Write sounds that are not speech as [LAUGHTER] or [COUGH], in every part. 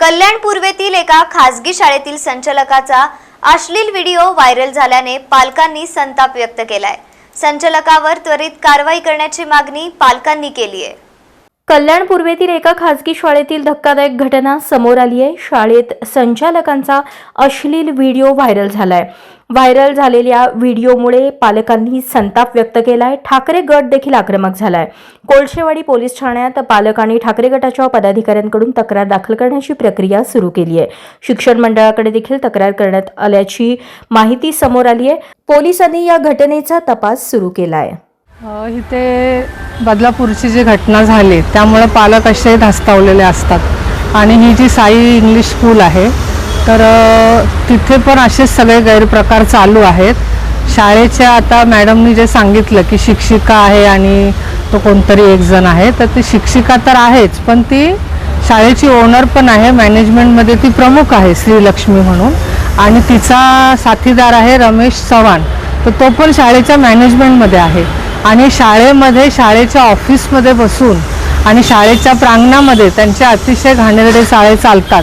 कल्याण पूर्वेतील एका खासगी शाळेतील संचालकाचा अश्लील व्हिडिओ व्हायरल झाल्याने पालकांनी संताप व्यक्त केलाय. संचालकावर त्वरित कारवाई करण्याची मागणी पालकांनी केली आहे कल्याण पूर्वेतील एका खासगी शाळेतील धक्कादायक घटना समोर आली आहे. शाळेत संचालकांचा अश्लील व्हिडिओ व्हायरल झालाय. व्हायरल झालेल्या व्हिडिओमुळे पालकांनी संताप व्यक्त केलाय. ठाकरे गट देखील आक्रमक झालाय. कोळशेवाडी पोलीस ठाण्यात पालक आणि ठाकरे गटाच्या पदाधिकाऱ्यांकडून तक्रार दाखल करण्याची प्रक्रिया सुरू केली आहे. शिक्षण मंडळाकडे देखील तक्रार करण्यात आल्याची माहिती समोर आली आहे. पोलिसांनी या घटनेचा तपास सुरू केला आहे इथे बदलापूरची जी घटना झाली त्यामुळं पालक असे धास्तावलेले असतात. आणि ही जी साई इंग्लिश स्कूल आहे तर तिथे पण असेच सगळे गैरप्रकार चालू आहेत. शाळेच्या आता मॅडमनी जे सांगितलं की शिक्षिका आहे आणि तो कोणतरी एक जण आहे तर ती शिक्षिका तर आहेच पण ती शाळेची ओनर पण आहे मॅनेजमेंटमध्ये ती प्रमुख आहे श्रीलक्ष्मी म्हणून. आणि तिचा साथीदार आहे रमेश चव्हाण तर तो पण शाळेच्या मॅनेजमेंटमध्ये आहे. आणि शाळेमध्ये शाळेच्या ऑफिसमध्ये बसून आणि शाळेच्या प्रांगणामध्ये त्यांचे अतिशय घाणेरडे शाळे चालतात.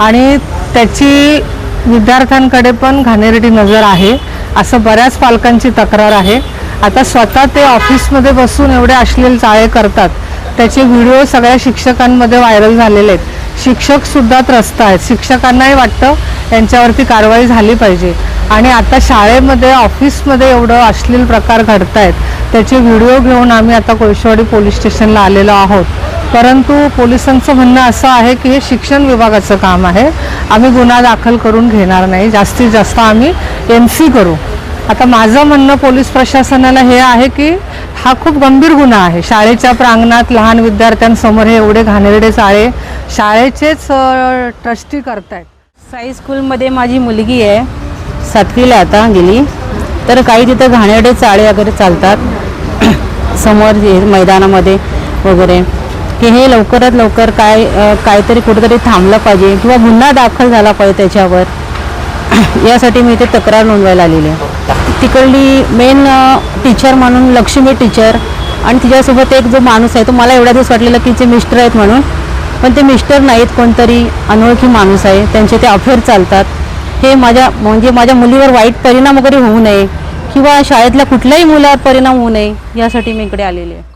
आणि त्याची विद्यार्थ्यांकडे पण घाणेरडी नजर आहे. असं बऱ्याच पालकांची तक्रार आहे. आता स्वतः ते ऑफिसमध्ये बसून एवढे अश्लील चाळे करतात. त्याचे व्हिडिओ सगळ्या शिक्षकांमध्ये व्हायरल झालेले आहेत. शिक्षकसुद्धा त्रस्त आहेत. शिक्षकांनाही वाटतं यांच्यावरती कारवाई झाली पाहिजे. आणि आता शाळेमध्ये ऑफिसमध्ये एवढं अश्लील प्रकार घडत आहेत त्याचे व्हिडिओ घेऊन आम्ही आता कोळशेवाडी पोलीस स्टेशनला आलेलो आहोत. परंतु पोलिसांचं म्हणणं असं आहे की हे शिक्षण विभागाचं काम आहे. आम्ही गुन्हा दाखल करून घेणार नाही. जास्तीत जास्त आम्ही एन सी करू. आता माझं म्हणणं पोलीस प्रशासनाला हे आहे की हा खूप गंभीर गुन्हा आहे. शाळेच्या प्रांगणात लहान विद्यार्थ्यांसमोर हे एवढे घाणेरडे चाळे शाळेचेच ट्रस्टी करतायत. साई स्कूलमध्ये माझी मुलगी आहे. सातवीला आता गेली. तर काही तिथं घाणेरडे चाळे वगैरे चालतात. [CLEARS THROAT] समोर मैदानामध्ये वगैरे. की हे लवकरात लवकर काय काहीतरी कुठेतरी थांबलं पाहिजे किंवा गुन्हा दाखल झाला पाहिजे त्याच्यावर. [CLEARS THROAT] यासाठी मी इथे तक्रार नोंदवायला आलेली आहे. तिकडली मेन टीचर म्हणून लक्ष्मी टीचर आणि तिच्यासोबत एक जो माणूस आहे तो मला एवढ्या दिवस वाटलेला की जे मिस्टर आहेत म्हणून. पण ते मिस्टर नाहीत कोणतरी अनोळखी माणूस आहे. त्यांचे ते अफेअर चालतात. हे माझ्या म्हणजे माझ्या मुलीवर वाईट परिणाम वगैरे होऊ नये किंवा शाळेतल्या कुठल्याही मुलावर परिणाम होऊ नये यासाठी मी इकडे आलेले आहे.